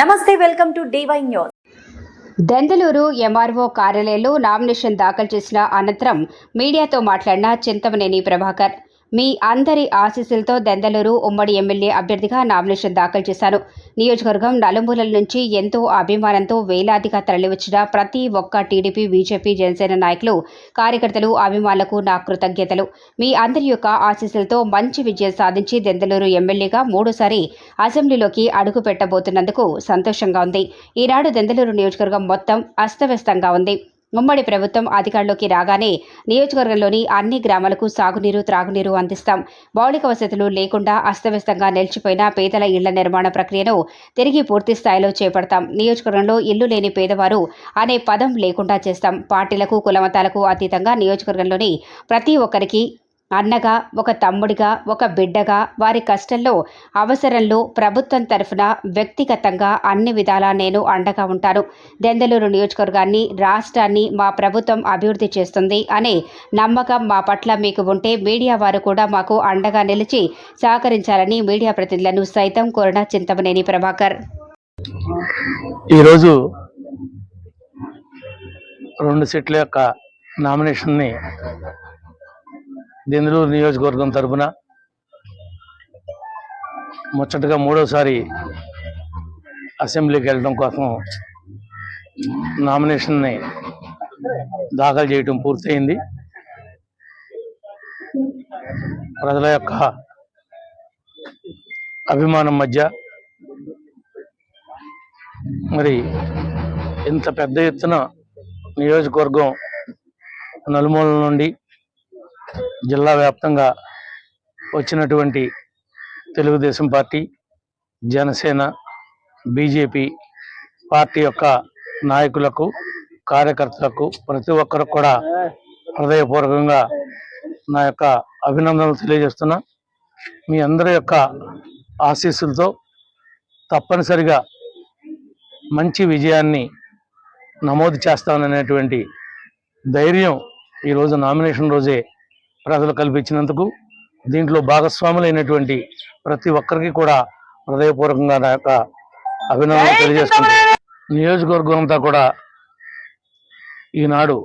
నమస్తే welcome to DY news. Denduluru MRO కార్యాలయంలో nomination దాఖలు చేసిన అనంతరం మీడియాతో మాట్లాడిన చింతమనేని ప్రభాకర్. మీ అందరి ఆశీస్సులతో దెందలూరు ఉమ్మడి ఎమ్మెల్యే అభ్యర్థిగా నామినేషన్ దాఖలు చేశాను నియోజకవర్గం నలుమూలల నుంచి ఎంతో అభిమానంతో వేలాదిగా తరలివచ్చిన ప్రతి ఒక్క టీడీపీ బీజేపీ జనసేన నాయకులు కార్యకర్తలు అభిమానులకు నా కృతజ్ఞతలు. మీ అందరి యొక్క ఆశీస్సులతో మంచి విజయం సాధించి దెందలూరు ఎమ్మెల్యేగా మూడోసారి అసెంబ్లీలోకి అడుగు పెట్టబోతున్నందుకు సంతోషంగా ఉంది. ఈనాడు దెందలూరు నియోజకవర్గం మొత్తం అస్తవ్యస్తంగా ఉంది. ఉమ్మడి ప్రభుత్వం అధికారంలోకి రాగానే నియోజకవర్గంలోని అన్ని గ్రామాలకు సాగునీరు త్రాగునీరు అందిస్తాం. మౌలిక వసతులు లేకుండా అస్తవ్యస్తంగా నిలిచిపోయిన పేదల ఇళ్ళ నిర్మాణ ప్రక్రియను తిరిగి పూర్తి స్థాయిలో చేపడతాం. నియోజకవర్గంలో ఇల్లు లేని పేదవారు అనే పదం లేకుండా చేస్తాం. పార్టీలకు కులమతాలకు అతీతంగా నియోజకవర్గంలోని ప్రతి ఒక్కరికి అన్నగా ఒక తమ్ముడిగా ఒక బిడ్డగా వారి కష్టంలో అవసరంలో ప్రభుత్వం తరఫున వ్యక్తిగతంగా అన్ని విధాలా నేను అండగా ఉంటాను. దెందలూరు నియోజకవర్గాన్ని రాష్ట్రాన్ని మా ప్రభుత్వం అభివృద్ధి చేస్తుంది అనే నమ్మకం మా పట్ల మీకు ఉంటే మీడియా వారు కూడా మాకు అండగా నిలిచి సహకరించాలని మీడియా ప్రతినిధులను సైతం కోరిన చింతమనేని ప్రభాకర్. ఈరోజు రెండు సెట్ల యొక్క నామినేషన్ని దెందులూరు నియోజకవర్గం తరపున ముచ్చటగా మూడోసారి అసెంబ్లీకి వెళ్ళడం కోసం నామినేషన్ని దాఖలు చేయటం పూర్తయింది. ప్రజల యొక్క అభిమానం మధ్య మరి ఇంత పెద్ద ఎత్తున నియోజకవర్గం నలుమూలల నుండి జిల్లా వ్యాప్తంగా వచ్చినటువంటి Telugu Desam party Janasena BJP party యొక్క నాయకులకు కార్యకర్తలకు ప్రతి ఒక్కరు కూడా హృదయపూర్వకంగా నా యొక్క అభినందనలు తెలియజేస్తున్నా. మీ అందరి యొక్క ఆశీస్సులతో తప్పనిసరిగా మంచి విజయాన్ని నమోదు చేస్తాననేటువంటి ధైర్యం ఈరోజు నామినేషన్ రోజే ప్రజలు కల్పించినందుకు దీంట్లో భాగస్వాములైనటువంటి ప్రతి ఒక్కరికి కూడా హృదయపూర్వకంగా నా యొక్క అభినందనలు తెలియజేస్తున్నాను నియోజకవర్గం అంతా కూడా ఈనాడు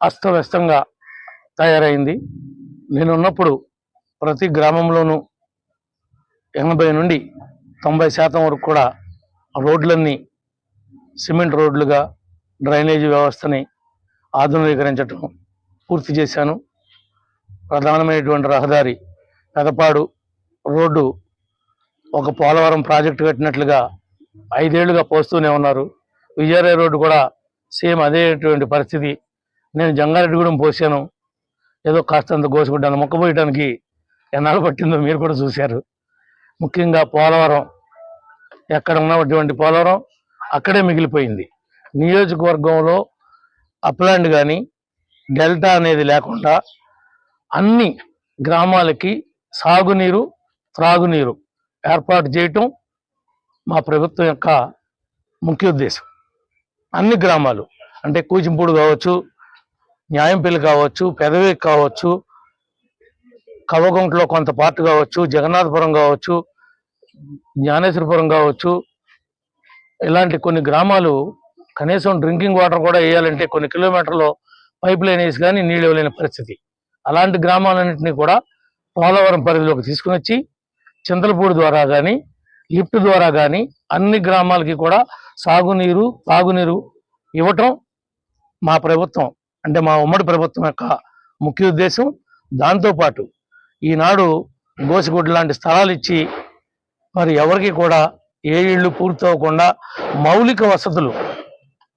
అస్తవ్యస్తంగా తయారైంది. నేనున్నప్పుడు ప్రతి గ్రామంలోనూ ఎనభై నుండి తొంభై శాతం వరకు కూడా రోడ్లన్నీ సిమెంట్ రోడ్లుగా డ్రైనేజీ వ్యవస్థని ఆధునీకరించటం పూర్తి చేశాను. ప్రధానమైనటువంటి రహదారి పెదపాడు రోడ్డు ఒక పోలవరం ప్రాజెక్టు కట్టినట్లుగా ఐదేళ్ళుగా పోస్తూనే ఉన్నారు. విజయరాయ రోడ్డు కూడా సేమ్ అదేటువంటి పరిస్థితి. నేను జంగారెడ్డిగూడెం పోసాను ఏదో కాస్తంత గోసుకుంటాను. మొక్కపోయటానికి ఎన్నాళ్ళు పట్టిందో మీరు కూడా చూశారు. ముఖ్యంగా పోలవరం. ఎక్కడ ఉన్నటువంటి పోలవరం అక్కడే మిగిలిపోయింది. నియోజకవర్గంలో అప్లాండ్ కానీ డెల్టా అనేది లేకుండా అన్ని గ్రామాలకి సాగునీరు త్రాగునీరు ఏర్పాటు చేయటం మా ప్రభుత్వం యొక్క ముఖ్య ఉద్దేశం. అన్ని గ్రామాలు అంటే కూచింపూడు కావచ్చు న్యాయంపల్లి కావచ్చు పెదవి కావచ్చు కవగుంటలో కొంత పార్ట్ కావచ్చు జగన్నాథపురం కావచ్చు జ్ఞానేశ్వరపురం కావచ్చు ఇలాంటి కొన్ని గ్రామాలు కనీసం డ్రింకింగ్ వాటర్ కూడా వేయాలంటే కొన్ని కిలోమీటర్లు పైప్ లైన్ వేసి కానీ నీళ్ళు ఇవ్వలేని పరిస్థితి. అలాంటి గ్రామాలన్నింటినీ కూడా పోలవరం పరిధిలోకి తీసుకుని వచ్చి చింతలపూడి ద్వారా కానీ లిఫ్ట్ ద్వారా కానీ అన్ని గ్రామాలకి కూడా సాగునీరు తాగునీరు ఇవ్వటం మా ప్రభుత్వం అంటే మా ఉమ్మడి ప్రభుత్వం యొక్క ముఖ్య ఉద్దేశం. దాంతోపాటు ఈనాడు గోసిగుడ్డ లాంటి స్థలాలు ఇచ్చి మరి ఎవరికి కూడా ఏ ఇళ్ళు పూర్తి అవ్వకుండా మౌలిక వసతులు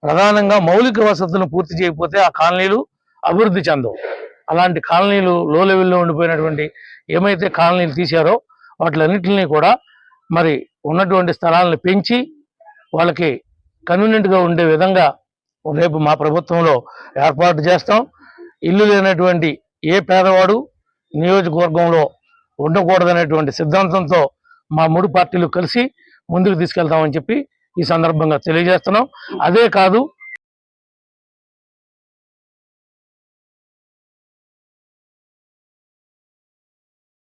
ప్రధానంగా మౌలిక వసతులను పూర్తి చేయకపోతే ఆ కాలనీలు అభివృద్ధి చెందవు. అలాంటి కాలనీలు లో లెవెల్లో ఉండిపోయినటువంటి ఏమైతే కాలనీలు తీశారో వాటిలన్నింటినీ కూడా మరి ఉన్నటువంటి స్థలాలను పెంచి వాళ్ళకి కన్వీనియంట్గా ఉండే విధంగా రేపు మా ప్రభుత్వంలో ఏర్పాటు చేస్తాం. ఇల్లు లేనటువంటి ఏ పేదవాడు నియోజకవర్గంలో ఉండకూడదనేటువంటి సిద్ధాంతంతో మా మూడు పార్టీలు కలిసి ముందుకు తీసుకెళ్తామని చెప్పి ఈ సందర్భంగా తెలియజేస్తున్నాం. అదే కాదు